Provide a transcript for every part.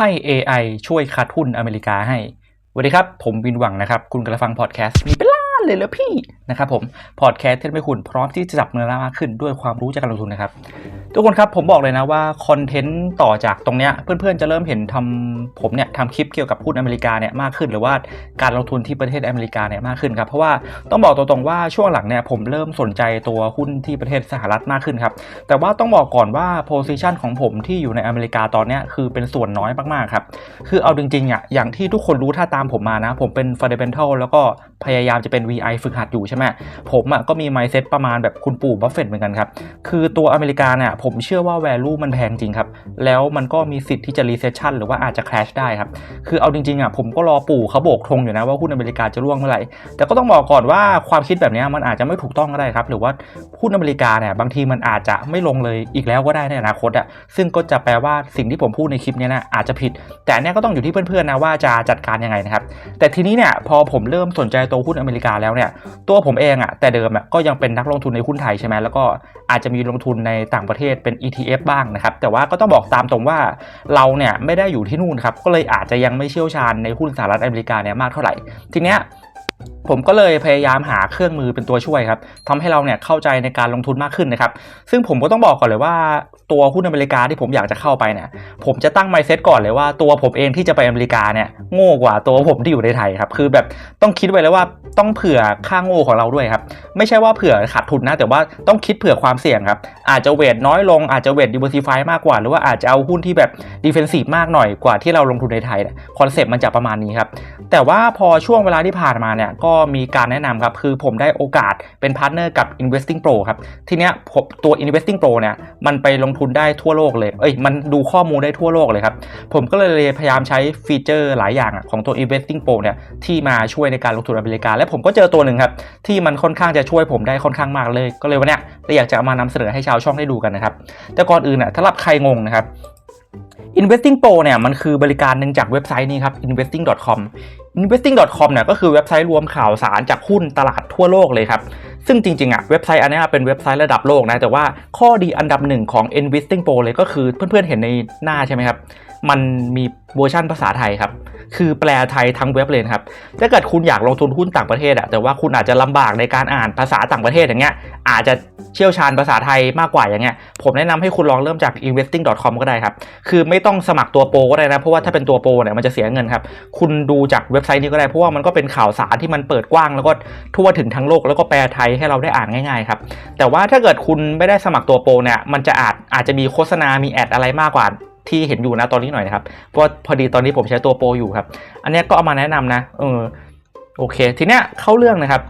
ให้ AI ช่วยคัดหุ้นอเมริกาให้สวัสดีครับ ผมวินหวังนะครับ คุณกำลังฟังพอดแคสต์มีเป็นล้านเลยเหรอพี่นะครับผมพอดแคสต์ที่ไม่คุณพร้อมที่จะจับเงินมากขึ้นด้วยความรู้จากการลงทุนนะครับ ทุกคนครับผมบอกเลยนะว่าคอนเทนต์ต่อจากตรงเนี้ยเพื่อนๆจะเริ่มเห็นทำผมเนี่ยทำคลิปเกี่ยวกับหุ้นอเมริกาเนี่ยมากขึ้น หรือว่าการลงทุนที่ประเทศอเมริกาเนี่ยมากขึ้นครับเพราะว่าต้องบอกตรงๆว่าช่วงหลังเนี่ยผมเริ่มสนใจตัวหุ้นที่ประเทศสหรัฐมากขึ้นครับแต่ว่าต้องบอกก่อนว่าโพซิชันของผมที่อยู่ในอเมริกาตอนเนี้ยคือเป็นส่วนน้อยมากๆครับคือเอาจริงๆอะอย่างที่ทุกคนรู้ถ้าตามผมมานะ ผมเป็น fundamental แล้วก็พยายามจะเป็น VI ฝึกหัดอยู่ใช่ไหมผมอะก็มี mindset ประมาณแบบคุณปู่บัฟเฟตเหมือนกันครับ คือตัวอเมริกาเนี่ยผมเชื่อว่า value มันแพงจริงครับ แล้วมันก็มีสิทธิ์ที่จะ recession หรือว่าอาจจะ crash ได้ครับ คือเอาจริงๆอะผมก็รอปู่เขาโบกธงอยู่นะว่าหุ้นอเมริกาจะร่วงเมื่อไหร่ แต่ก็ต้องบอกก่อนว่าความคิดแบบนี้มันอาจจะไม่ถูกต้องก็ได้ครับ หรือว่าหุ้นอเมริกาเนี่ยบางทีมันอาจจะไม่ลงเลยอีกแล้วก็ได้ในอนาคตอะ ซึ่งก็จะแปลว่าสิ่งที่ผมพูดในคลิปเนี้ยนะอาจจะผิด แต่เนี้ยก็ต้องอยู่ที่เพื่อนๆนะว่าจะจัดการยังไงนะครับ แต่ทีนี้เนี่ยพอผมเริ่มสนใจตัวหุ้นอเมริกาแล้วเนี่ยตัวผมเองอะแต่เดิมอะก็ยังเป็นนักลงทุนในหุ้นไทยใช่ไหมแล้วก็อาจจะมีลงทุนในต่างประเทศเป็น ETF บ้างนะครับแต่ว่าก็ต้องบอกตามตรงว่าเราเนี่ยไม่ได้อยู่ที่นู่นครับก็เลยอาจจะยังไม่เชี่ยวชาญในหุ้นสหรัฐอเมริกาเนี่ยมากเท่าไหร่ทีเนี้ยผมก็เลยพยายามหาเครื่องมือเป็นตัวช่วยครับทำให้เราเนี่ยเข้าใจในการลงทุนมากขึ้นนะครับ ซึ่งผมก็ต้องบอกก่อนเลยว่า ตัวหุ้นอเมริกาที่ผมอยากจะเข้าไปเนี่ยผมจะตั้งไมเซ็ตก่อนเลยว่าตัวผมเองที่จะไปอเมริกาเนี่ยโง่กว่าตัวผมที่อยู่ในไทยครับคือแบบต้องคิดไว้เลยว่าต้องเผื่อค่าโง่ของเราด้วยครับไม่ใช่ว่าเผื่อขาดทุนนะ แต่ว่าต้องคิดเผื่อความเสี่ยงครับอาจจะเวทน้อยลงอาจจะเวทดิเวอร์ซิฟายมากกว่า หรือว่าอาจจะเอาหุ้นที่แบบดิเฟนซีฟมากหน่อยกว่าที่เราลงทุนในไทยคอนเซ็ปต์มันจะประมาณนี้ครับแต่ว่าพอช่วงเวลาที่ผ่านมาเนี่ยก็มีการแนะนำครับคือผมได้โอกาสเป็นพาร์ทเนอร์กับ Investing Pro ครับทีเนี้ยผมตัว Investing Pro เนี่ยมันไปลงทุนได้ทั่วโลกเลย เอ้ย มันดูข้อมูลได้ทั่วโลกเลยครับ ผมก็เลยพยายามใช้ฟีเจอร์หลายอย่างอะของตัว Investing Pro เนี่ยที่มาช่วยในการลงทุนอเมริกา และผมก็เจอตัวหนึ่งครับ ที่มันค่อนข้างจะช่วยผมได้ค่อนข้างมากเลย ก็เลยวันนี้เลยอยากจะเอามานำเสนอให้ชาวช่องได้ดูกันนะครับ แต่ก่อนอื่นอะถ้ารับใครงงนะครับ Investing Pro เนี่ยมันคือบริการหนึ่งจากเว็บไซต์นี้ครับ investing.com investing.com เนี่ยก็คือเว็บไซต์รวมข่าวสารจากหุ้นตลาดทั่วโลกเลยครับ ซึ่งจริงๆอะเว็บไซต์อันนี้เป็นเว็บไซต์ระดับโลกนะ แต่ว่าข้อดีอันดับหนึ่งของ Investing Pro เลยก็คือเพื่อนๆเห็นในหน้าใช่ไหมครับ มันมีเวอร์ชันภาษาไทยครับ คือแปลไทยทั้งเว็บเลยครับ ถ้าเกิดคุณอยากลงทุนหุ้นต่างประเทศอะแต่ว่าคุณอาจจะลำบากในการอ่านภาษาต่างประเทศอย่างเงี้ยอาจจะ เชี่ยวชาญภาษาไทยมากกว่าอย่างเงี้ยผมแนะนำให้คุณลองเริ่มจาก investing.com ก็ได้ครับ คือไม่ต้องสมัครตัวโปรก็ได้นะ เพราะว่าถ้าเป็นตัวโปรเนี่ยมันจะเสียเงินครับ คุณดูจากเว็บไซต์นี้ก็ได้ เพราะว่ามันก็เป็นข่าวสารที่มันเปิดกว้าง แล้วก็ทั่วถึงทั้งโลกแล้วก็แปลไทยให้เราได้อ่านง่ายๆครับ แต่ว่าถ้าเกิดคุณไม่ได้สมัครตัวโปรเนี่ยมันจะอาจอาจจะมีโฆษณา มีแอดอะไรมากกว่าที่เห็นอยู่นะตอนนี้หน่อยนะครับ เพราะพอดีตอนนี้ผมใช้ตัวโปรอยู่ครับ อันนี้ก็เอามาแนะนำนะ เออ โอเค ทีเนี้ยเข้าเรื่องนะครับ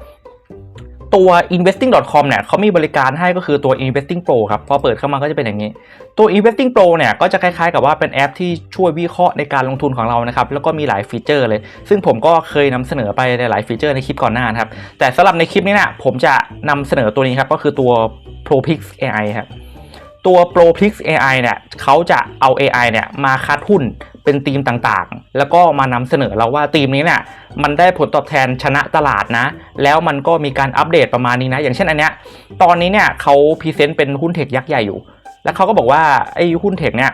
ตัว investing.com เนี่ยเขามีบริการให้ก็คือตัว investing pro ครับ พอเปิดเข้ามาก็จะเป็นอย่างนี้ ตัว investing pro เนี่ยก็จะคล้ายๆกับว่าเป็นแอปที่ช่วยวิเคราะห์ในการลงทุนของเรานะครับ แล้วก็มีหลายฟีเจอร์เลย ซึ่งผมก็เคยนำเสนอไปในหลายฟีเจอร์ในคลิปก่อนหน้านะครับ แต่สำหรับในคลิปนี้เนี่ยผมจะนำเสนอตัวนี้ครับ ก็คือตัว ProPix AI ครับตัว ProPix AI เนี่ยเขาจะเอา AI เนี่ยมาคัดหุ้น เป็นทีมต่างๆ แล้วก็มานำเสนอเราว่าทีมนี้เนี่ยมันได้ผลตอบแทนชนะตลาดนะ แล้วมันก็มีการอัปเดตประมาณนี้นะ อย่างเช่นอันเนี้ยตอนนี้เนี่ยเขาพรีเซนต์เป็นหุ้นเทคยักษ์ใหญ่อยู่ แล้วเขาก็บอกว่าไอ้หุ้นเทคเนี่ย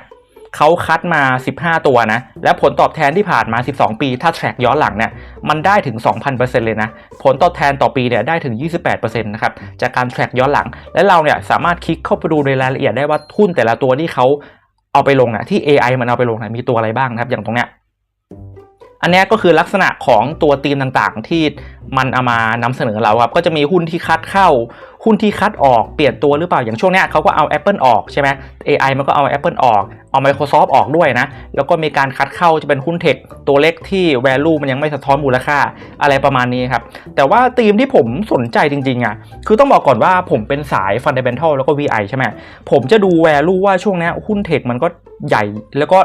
เขาคัดมา 15 ตัวนะ แล้วผลตอบแทนที่ผ่านมา 12 ปี ถ้าแทร็กย้อนหลังเนี่ย มันได้ถึง 2,000%เลยนะ ผลตอบแทนต่อปีเนี่ยได้ถึง 28%นะครับ จากการแทร็กย้อนหลัง และเราเนี่ยสามารถคลิกเข้าไปดูในรายละเอียดได้ว่าหุ้นแต่ละตัวที่เขา เอาไปลงนะที่ AI มันเอาไปลงนะมีตัวอะไรบ้างนะครับ อย่างตรงเนี้ย อันนี้ก็คือลักษณะของตัวธีมต่างๆ ที่มันเอามานำเสนอเราครับ ก็จะมีหุ้นที่คัดเข้า หุ้นที่คัดออกเปลี่ยนตัวหรือเปล่าอย่างช่วงนี้เขาก็เอา Apple ออกใช่ไหม AI มันก็เอา Apple ออกเอา Microsoft ออกด้วยนะ แล้วก็มีการคัดเข้าจะเป็นหุ้นเทคตัวเล็กที่ value มันยังไม่สะท้อนมูลค่าอะไรประมาณนี้ครับ แต่ว่าธีมที่ผมสนใจจริงๆอะคือต้องบอกก่อนว่าผมเป็นสาย fundamental แล้วก็ VI ใช่ไหมผมจะดู value ว่าช่วงนี้หุ้นเทคมันก็ใหญ่แล้วก็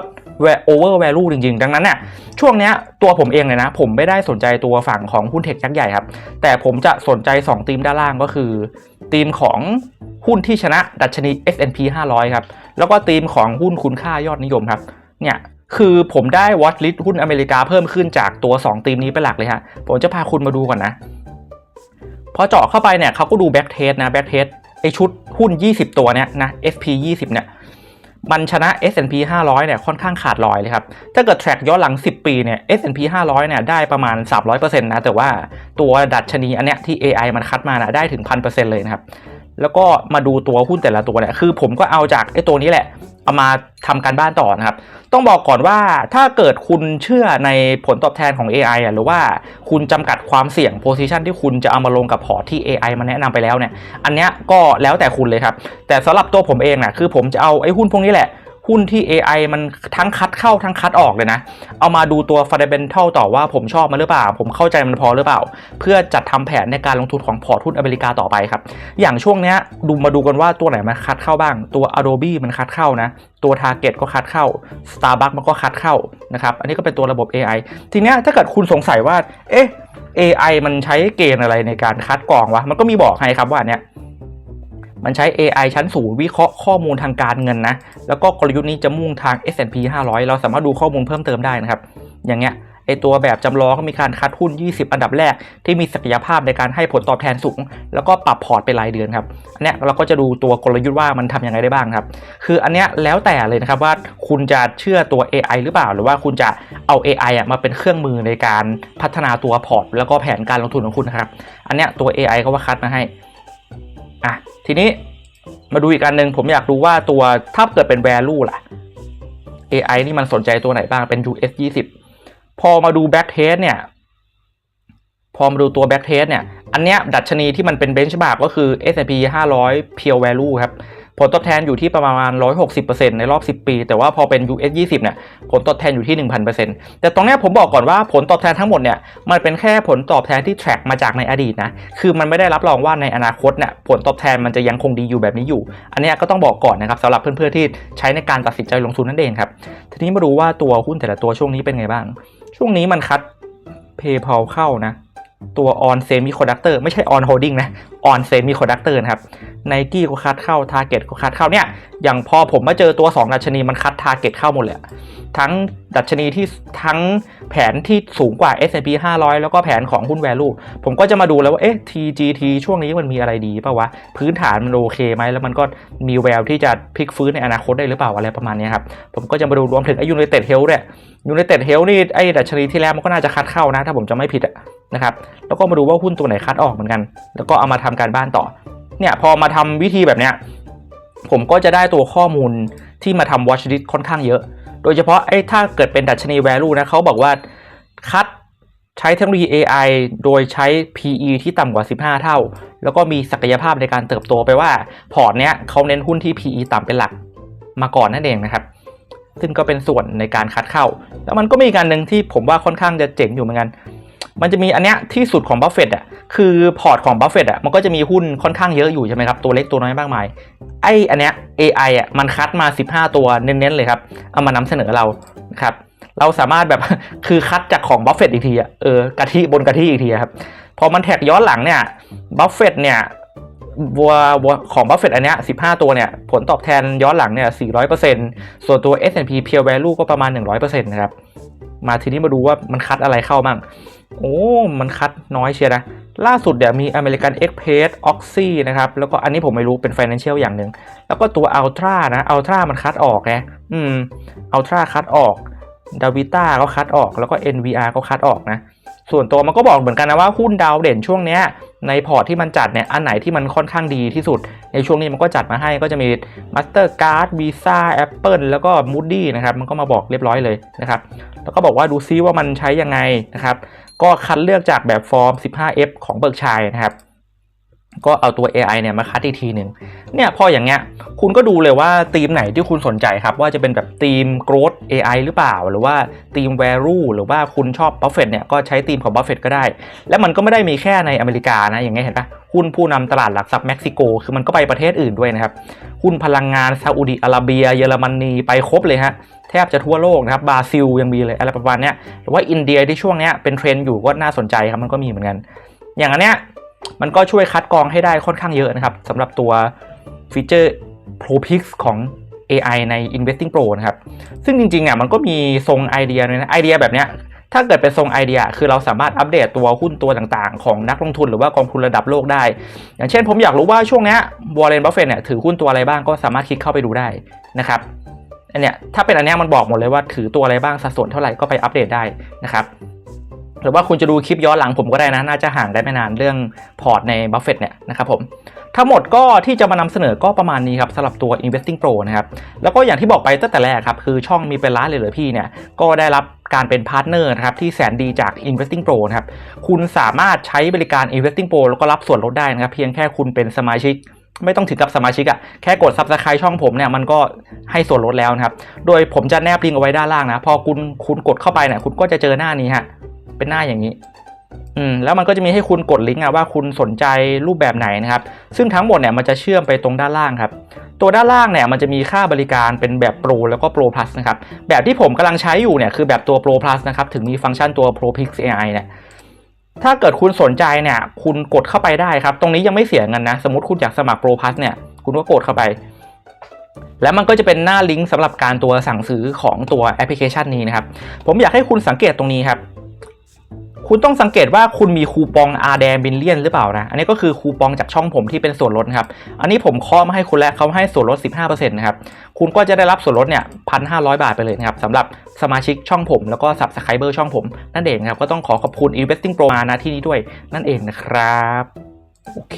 over value จริงๆ ดังนั้นน่ะช่วงเนี้ยตัวผมเองเลยนะ ผมไม่ได้สนใจตัวฝั่งของหุ้นเทคยักษ์ใหญ่ครับ แต่ผมจะสนใจ2ธีมด้านล่างก็คือธีมของหุ้นที่ชนะดัชนี S&P 500 ครับ แล้วก็ธีมของหุ้นคุณค่ายอดนิยมครับเนี่ยคือผมได้ watch list หุ้นอเมริกาเพิ่มขึ้นจากตัว2ธีมนี้เป็นหลักเลยฮะผมจะพาคุณมาดูก่อนนะพอเจาะเข้าไปเนี่ยเขาก็ดู back test นะ back test ไอชุดหุ้น 20 ตัวเนี้ยนะ SP 20 เนี่ย มันชนะ S&P 500 เนี่ยค่อนข้างขาดลอยเลยครับ ถ้าเกิดแทร็กย้อนหลัง 10 ปีเนี่ย S&P 500 เนี่ยได้ประมาณ 300%นะ แต่ว่าตัวดัชนีอันเนี้ยที่ AI มันคัดมานะได้ถึง 1,000%เลยนะครับ แล้วก็มาดูตัวหุ้นแต่ละตัวเนี่ย คือผมก็เอาจากไอ้ตัวนี้แหละ เอามาทำการบ้านต่อนะครับ ต้องบอกก่อนว่าถ้าเกิดคุณเชื่อในผลตอบแทนของ AI อะหรือว่าคุณจำกัดความเสี่ยง position ที่คุณจะเอามาลงกับพอร์ตที่ AI มาแนะนำไปแล้วเนี่ย อันเนี้ยก็แล้วแต่คุณเลยครับ แต่สำหรับตัวผมเองนะคือผมจะเอาไอ้หุ้นพวกนี้แหละ หุ้นที่ AI มันทั้งคัดเข้าทั้งคัดออกเลยนะ เอามาดูตัว fundamental ต่อว่าผมชอบมันหรือเปล่า ผมเข้าใจมันพอหรือเปล่า เพื่อจัดทำแผนในการลงทุนของพอร์ตหุ้นอเมริกาต่อไปครับ อย่างช่วงเนี้ยดูมาดูกันว่าตัวไหนมันคัดเข้าบ้าง ตัว Adobe มันคัดเข้านะ ตัว Target ก็คัดเข้า Starbucks มันก็คัดเข้านะครับ อันนี้ก็เป็นตัวระบบ AI ทีเนี้ยถ้าเกิดคุณสงสัยว่า เอ๊ะ AI มันใช้เกณฑ์อะไรในการคัดกรองวะ มันก็มีบอกให้ครับว่าเนี่ย มันใช้ AI ชั้นสูงวิเคราะห์ข้อมูลทางการเงินนะ แล้วก็กลยุทธ์นี้จะมุ่งทาง S&P 500 เราสามารถดูข้อมูลเพิ่มเติมได้นะครับ อย่างเงี้ยไอตัวแบบจำลองก็มีการคัดหุ้น 20 อันดับแรก ที่มีศักยภาพในการให้ผลตอบแทนสูง แล้วก็ปรับพอร์ตเป็นรายเดือนครับ อันเนี้ยเราก็จะดูตัวกลยุทธ์ว่ามันทำยังไงได้บ้างครับ คืออันเนี้ยแล้วแต่เลยนะครับว่าคุณจะเชื่อตัว AI หรือเปล่า หรือว่าคุณจะเอา AI อะมาเป็นเครื่องมือในการพัฒนาตัวพอร์ต แล้วก็แผนการลงทุนของคุณนะครับ อันเนี้ยตัว AI ก็ว่าคัดมาให้ อะทีนี้มาดูอีกอันหนึ่งผมอยากรู้ว่าตัวถ้าเกิดเป็น value ล่ะ AI นี่มันสนใจตัวไหนบ้างเป็น US 20 พอมาดู back test เนี่ย พอมาดูตัว back test เนี่ย อันเนี้ยดัชนีที่มันเป็น benchmark ก็คือ S&P 500 pure value ครับ ผลตอบแทนอยู่ที่ประมาณ 160%ในรอบ 10 ปี แต่ว่าพอเป็น US 20เนี่ยผลตอบแทนอยู่ที่ 1,000%แต่ตรงนี้ผมบอกก่อนว่าผลตอบแทนทั้งหมดเนี่ยมันเป็นแค่ผลตอบแทนที่ track มาจากในอดีตนะคือมันไม่ได้รับรองว่าในอนาคตเนี่ยผลตอบแทนมันจะยังคงดีอยู่แบบนี้อยู่ อันนี้ก็ต้องบอกก่อนนะครับสำหรับเพื่อนๆที่ใช้ในการตัดสินใจลงทุนนั่นเองครับทีนี้มาดูว่าตัวหุ้นแต่ละตัวช่วงนี้เป็นไงบ้าง ช่วงนี้มันคัด PayPal เข้านะตัว on semiconductor ไม่ใช่ on holding นะ on semiconductor นะครับ Nike ก็คัดเข้า Target ก็คัดเข้าเนี่ย อย่างพอผมมาเจอตัว 2 ดัชนีมันคัด Target เข้าหมดเลยอะทั้งดัชนีที่ทั้งแผนที่สูงกว่า S&P 500 แล้วก็แผนของหุ้น value ผมก็จะมาดูแล้วว่า เอ๊ะ TGT ช่วงนี้มันมีอะไรดีป่าวะ พื้นฐานมันโอเคไหม แล้วมันก็มีแววที่จะพลิกฟื้นในอนาคตได้หรือเปล่าอะไรประมาณนี้ครับ ผมก็จะมาดูรวมถึงไอ้ United Health เนี่ย United Health นี่ไอ้ดัชนีที่แล้วมันก็น่าจะคัดเข้านะ ถ้าผมจะไม่ผิดนะครับ แล้วก็มาดูว่าหุ้นตัวไหนคัดออกเหมือนกัน แล้วก็เอามาทำการบ้านต่อ เนี่ยพอมาทำวิธีแบบเนี้ยผมก็จะได้ตัวข้อมูลที่มาทำ watch list ค่อนข้างเยอะ โดยเฉพาะไอ้ถ้าเกิดเป็นดัชนี value นะเขาบอกว่าคัดใช้เทคโนโลยี AI โดยใช้ PE ที่ต่ำกว่า 15 เท่า แล้วก็มีศักยภาพในการเติบโตไปว่า พอร์ตเนี้ยเขาเน้นหุ้นที่ PE ต่ำเป็นหลักมาก่อนนั่นเองนะครับ ซึ่งก็เป็นส่วนในการคัดเข้า แล้วมันก็มีการหนึ่งที่ผมว่าค่อนข้างจะเจ๋งอยู่เหมือนกัน มันจะมีอันเนี้ยที่สุดของบัฟเฟตอะ คือพอร์ตของบัฟเฟตอะมันก็จะมีหุ้นค่อนข้างเยอะอยู่ใช่ไหมครับตัวเล็กตัวน้อยมากมาย ไออันเนี้ย AI อะมันคัดมา 15 ตัวเน้นๆเลยครับ เอามานำเสนอเรานะครับเราสามารถแบบคือคัดจากของบัฟเฟตอีกทีอะเออกะทิบนกะทิอีกทีครับพอมันแท็กย้อนหลังเนี่ยบัฟเฟตเนี่ยวัวของบัฟเฟตอันเนี้ย15 ตัวเนี่ยผลตอบแทนย้อนหลังเนี่ย400%ส่วนตัว S&P Pure Value ก็ประมาณ 100%นะครับมาทีนี้มาดูว่ามันคัดอะไรเข้ามั่ง โอ้ มันคัดน้อยเชียนะ ล่าสุดเดี๋ยวมี American Express Oxy นะครับ แล้วก็อันนี้ผมไม่รู้เป็น Financial อย่างหนึ่ง แล้วก็ตัว Ultra นะ Ultra มันคัดออกนะ อืม Ultra คัดออกดาวิต้าก็คัดออก แล้วก็ NVR ก็คัดออกนะ ส่วนตัวมันก็บอกเหมือนกันนะว่าหุ้นดาวเด่นช่วงเนี้ยในพอร์ตที่มันจัดเนี่ยอันไหนที่มันค่อนข้างดีที่สุด ในช่วงนี้มันก็จัดมาให้ก็จะมี Mastercard Visa Apple แล้วก็ Moody นะครับมันก็มาบอกเรียบร้อยเลยนะครับแล้วก็บอกว่าดูซิว่ามันใช้ยังไงนะครับก็คัดเลือกจากแบบฟอร์ม 15F ของเบิร์กชัยนะครับ ก็เอาตัว AI เนี่ยมาคัดอีกทีหนึ่งเนี่ยพออย่างเงี้ยคุณก็ดูเลยว่าธีมไหนที่คุณสนใจครับ ว่าจะเป็นแบบธีม growth AI หรือเปล่า หรือว่าธีม value หรือว่าคุณชอบ Buffett เนี่ยก็ใช้ธีมของ Buffett ก็ได้ และมันก็ไม่ได้มีแค่ในอเมริกานะ อย่างเงี้ยเห็นปะหุ้นผู้นำตลาดหลักทรัพย์เม็กซิโก คือมันก็ไปประเทศอื่นด้วยนะครับหุ้นพลังงานซาอุดิอาระเบีย เยอรมนีไปครบเลยฮะแทบจะทั่วโลกนะครับบราซิลยังมีเลยอะไรประมาณเนี้ยหรือว่าอินเดียที่ช่วงเนี้ยเป็นเทรนด์อยู่ก็น่าสนใจครับมันก็มีเหมือนกัน อย่างอันเนี้ย มันก็ช่วยคัดกรองให้ได้ค่อนข้างเยอะนะครับสำหรับตัวฟีเจอร์ ProPix ของ AI ใน Investing Pro นะครับ ซึ่งจริงๆอะมันก็มีทรงไอเดียเลยนะไอเดียแบบเนี้ยถ้าเกิดเป็นทรงไอเดีย คือเราสามารถอัปเดตตัวหุ้นตัวต่างๆ ของนักลงทุนหรือว่ากองทุนระดับโลกได้ อย่างเช่นผมอยากรู้ว่าช่วงนี้ยวอร์เรนบัฟเฟตเนี่ยถือหุ้นตัวอะไรบ้างก็สามารถคลิกเข้าไปดูได้นะครับอันเนี้ยถ้าเป็นอันเนี้ยมันบอกหมดเลยว่าถือตัวอะไรบ้างสัดส่วนเท่าไหร่ก็ไปอัปเดตได้นะครับ หรือว่าคุณจะดูคลิปย้อนหลังผมก็ได้นะ น่าจะห่างได้ไม่นานเรื่องพอร์ตในบัฟเฟตเนี่ยนะครับผมทั้งหมดก็ที่จะมานำเสนอก็ประมาณนี้ครับสำหรับตัว Investing Pro นะครับ แล้วก็อย่างที่บอกไปตั้งแต่แรกครับ คือช่องมีเป็นล้านเลยเหรอพี่เนี่ย ก็ได้รับการเป็นพาร์ทเนอร์นะครับที่แสนดีจาก Investing Pro นะครับ คุณสามารถใช้บริการ Investing Pro แล้วก็รับส่วนลดได้นะครับ เพียงแค่คุณเป็นสมาชิกไม่ต้องถึงกับสมาชิกอะแค่กด Subscribe ช่องผมเนี่ยมันก็ให้ส่วนลดแล้วนะครับ โดยผมจะแนบลิงก์เอาไว้ด้านล่างนะ พอคุณคุณกดเข้าไปเนี่ยคุณก็จะเจอหน้านี้ฮะ เป็นหน้าอย่างนี้อืมแล้วมันก็จะมีให้คุณกดลิงก์อะว่าคุณสนใจรูปแบบไหนนะครับ ซึ่งทั้งหมดเนี่ยมันจะเชื่อมไปตรงด้านล่างครับ ตัวด้านล่างเนี่ยมันจะมีค่าบริการเป็นแบบ Pro แล้วก็ Pro Plus นะครับ แบบที่ผมกำลังใช้อยู่เนี่ยคือแบบตัว Pro Plus นะครับ ถึงมีฟังก์ชันตัว Pro Pix AI เนี่ย ถ้าเกิดคุณสนใจเนี่ย คุณกดเข้าไปได้ครับ ตรงนี้ยังไม่เสียเงินนะ สมมติคุณอยากสมัคร Pro Plus เนี่ย คุณก็กดเข้าไป แล้วมันก็จะเป็นหน้าลิงก์สำหรับการตัวสั่งซื้อของตัวแอปพลิเคชันนี้นะครับ ผมอยากให้คุณสังเกตตรงนี้ครับ คุณต้องสังเกตว่าคุณมีคูปองอาแดบิลเลียนหรือเปล่านะ อันนี้ก็คือคูปองจากช่องผมที่เป็นส่วนลดครับ อันนี้ผมเคาะมาให้คุณแล้วเขาให้ส่วนลด 15%นะครับ คุณก็จะได้รับส่วนลดเนี่ยพันห้าร้อยบาทไปเลยนะครับสำหรับสมาชิกช่องผม แล้วก็สับสไครเบอร์ช่องผม นั่นเองครับ ก็ต้องขอขอบคุณ Investing Pro มานที่นี้ด้วยนั่นเองนะครับ โอเค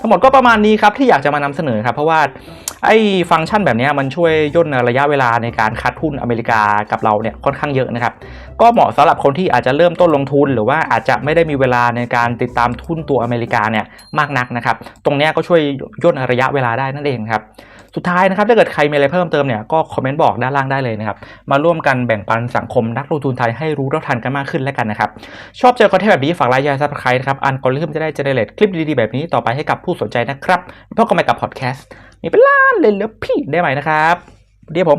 ทั้งหมดก็ประมาณนี้ครับที่อยากจะมานำเสนอครับ เพราะว่าไอ้ฟังก์ชันแบบนี้มันช่วยย่นระยะเวลาในการคัดหุ้นอเมริกากับเราเนี่ยค่อนข้างเยอะนะครับ ก็เหมาะสำหรับคนที่อาจจะเริ่มต้นลงทุน หรือว่าอาจจะไม่ได้มีเวลาในการติดตามทุนตัวอเมริกาเนี่ยมากนักนะครับ ตรงนี้ก็ช่วยย่นระยะเวลาได้นั่นเองครับ สุดท้ายนะครับถ้าเกิดใครมีอะไรเพิ่มเติมเนี่ยก็คอมเมนต์บอกด้านล่างได้เลยนะครับมาร่วมกันแบ่งปันสังคมนักลงทุนไทยให้รู้เท่าทันกันมากขึ้นแล้วกันนะครับชอบเจอคอนเทนต์แบบนี้ฝากไลค์ยาซับสไครต์นะครับอันกอริทึมจะได้เจเนเรตคลิปดีๆแบบนี้ต่อไปให้กับผู้สนใจนะครับพบกันใหม่กับพอดแคสต์มีเป็นล้านเลยเหรอพี่ได้ไหมนะครับเดี๋ยวผม